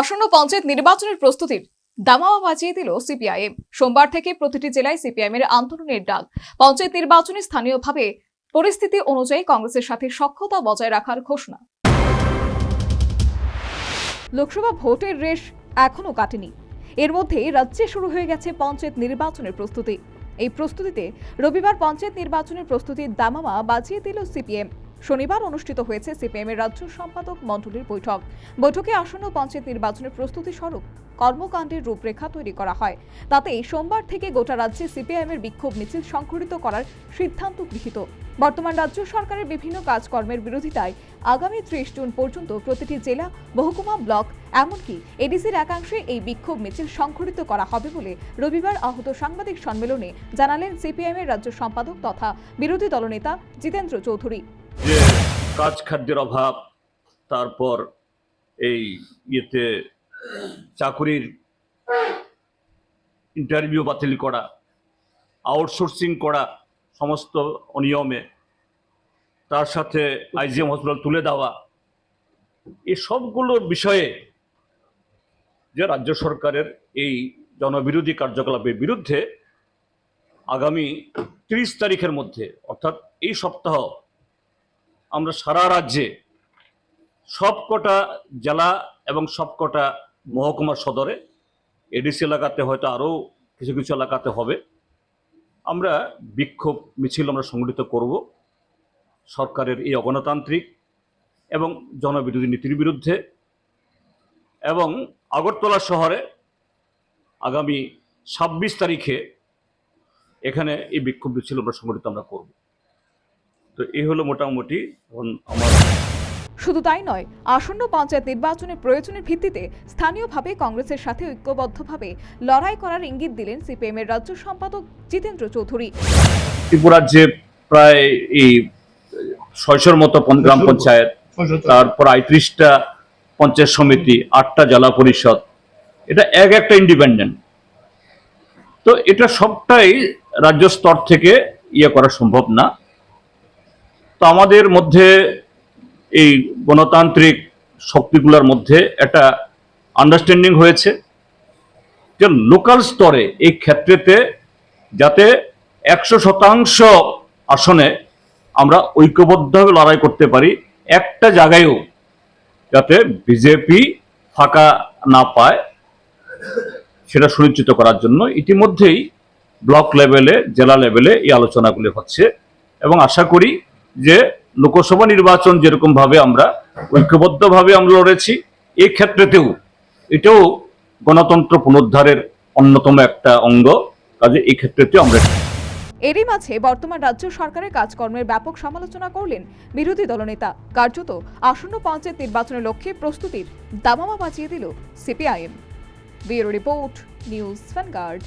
আসন্ন পঞ্চায়েত নির্বাচনের প্রস্তুতির দামামা বাজিয়ে দিল সিপিআইএম। সোমবার থেকে প্রতিটি জেলায় সিপিআইএম এর আন্দোলনের ডাক। পঞ্চায়েত নির্বাচনে স্থানীয়ভাবে পরিস্থিতি অনুযায়ী কংগ্রেসের সাথে সক্ষতা বজায় রাখার ঘোষণা। লোকসভা ভোটের রেশ এখনও কাটেনি। এর মধ্যে রাজ্যে শুরু হয়ে গেছে পঞ্চায়েত নির্বাচনের প্রস্তুতি। এই প্রস্তুতিতে রবিবার পঞ্চায়েত নির্বাচনের প্রস্তুতির দামামা বাজিয়ে দিল সিপিএম শনিবার অনুষ্ঠিত হয়েছে সিপিএম এর রাজ্য সম্পাদক মণ্ডলীর বৈঠক। বৈঠকে আসন্ন পঞ্চায়েত নির্বাচনের প্রস্তুতি স্বরূপ কর্মকাণ্ডের রূপরেখা তৈরি করা হয়। তাতে সোমবার থেকে গোটা রাজ্যে সিপিআইএম এর বিক্ষোভ মিছিল সংঘটিত করার সিদ্ধান্ত গৃহীত। বর্তমান রাজ্য সরকারের বিভিন্ন কাজকর্মের বিরোধিতায় আগামী ত্রিশ জুন পর্যন্ত প্রতিটি জেলা, মহকুমা, ব্লক, এমনকি এডিসির একাংশে এই বিক্ষোভ মিছিল সংঘটিত করা হবে বলে রবিবার আহত সাংবাদিক সম্মেলনে জানালেন সিপিআইএম এর রাজ্য সম্পাদক তথা বিরোধী দলনেতা জিতেন্দ্র চৌধুরী। যে কাজ খাদ্যের অভাব, তারপর এই ইয়েতে চাকুরির ইন্টারভিউ বাতিল করা আউটসোর্সিং করা সমস্ত অনিয়মে, তার সাথে আইজিএম হসপিটাল তুলে দেওয়া এই সবগুলোর বিষয়ে যে রাজ্য সরকারের এই জনবিরোধী কার্যকলাপের বিরুদ্ধে আগামী তিরিশ তারিখের মধ্যে, অর্থাৎ এই সপ্তাহ আমরা সারা রাজ্যে সবকটা জেলা এবং সবকটা মহকুমা সদরে এডিসি এলাকাতে হয়তো আরও কিছু কিছু এলাকাতে হবে। আমরা বিক্ষোভ মিছিল আমরা সংগঠিত করব সরকারের এই অগণতান্ত্রিক এবং জনবিরোধী নীতির বিরুদ্ধে এবং আগরতলা শহরে আগামী ছাব্বিশ তারিখে এখানে এই বিক্ষোভ মিছিল আমরা সংগঠিত আমরা করব। তো এই হলো মোটামুটি আমার শুধু তাই নয় আসন্ন পঞ্চায়েত নির্বাচনের প্রয়োজনের ভিত্তিতে স্থানীয়ভাবে কংগ্রেসের সাথে ঐক্যবদ্ধভাবে লড়াই করার ইঙ্গিত দিলেন সিপিএম এর রাজ্য সম্পাদক জিতেন্দ্র চৌধুরী। ত্রিপুরার যে প্রায় এই ছয়শোর মতো গ্রাম পঞ্চায়েত তারপর আইত্রিশটা পঞ্চায়েত সমিতি আটটা জেলা পরিষদ। এটা এক একটা ইন্ডিপেন্ডেন্ট তো এটা সবটাই রাজ্য স্তর থেকে ইয়ে করা সম্ভব না। তো আমাদের মধ্যে এই গণতান্ত্রিক শক্তিগুলোর মধ্যে একটা আন্ডারস্ট্যান্ডিং হয়েছে যে লোকাল স্তরে এই ক্ষেত্রেতে যাতে একশো শতাংশ আসনে আমরা ঐক্যবদ্ধভাবে লড়াই করতে পারি, একটা জায়গায়ও যাতে বিজেপি ফাঁকা না পায়, সেটা সুনিশ্চিত করার জন্য ইতিমধ্যেই ব্লক লেভেলে জেলা লেভেলে এই আলোচনাগুলি হচ্ছে এবং আশা করি যে লোকসভা নির্বাচন যেরকমভাবে আমরা ঐক্যবদ্ধভাবে আমরা লড়েছি এই ক্ষেত্রেতেও এটাও গণতন্ত্র পুনরুদ্ধারের অন্যতম একটা অঙ্গ। কাজে এই ক্ষেত্রেতেও আমরা এরই মাঝে বর্তমান রাজ্য সরকারের কাজকর্মের ব্যাপক সমালোচনা করলেন বিরোধী দলনেতা। কার্যত আসন্ন পঞ্চায়েত নির্বাচনের লক্ষ্যে প্রস্তুতির দামামা বাঁচিয়ে দিল CPIM. Bureau report, news vanguard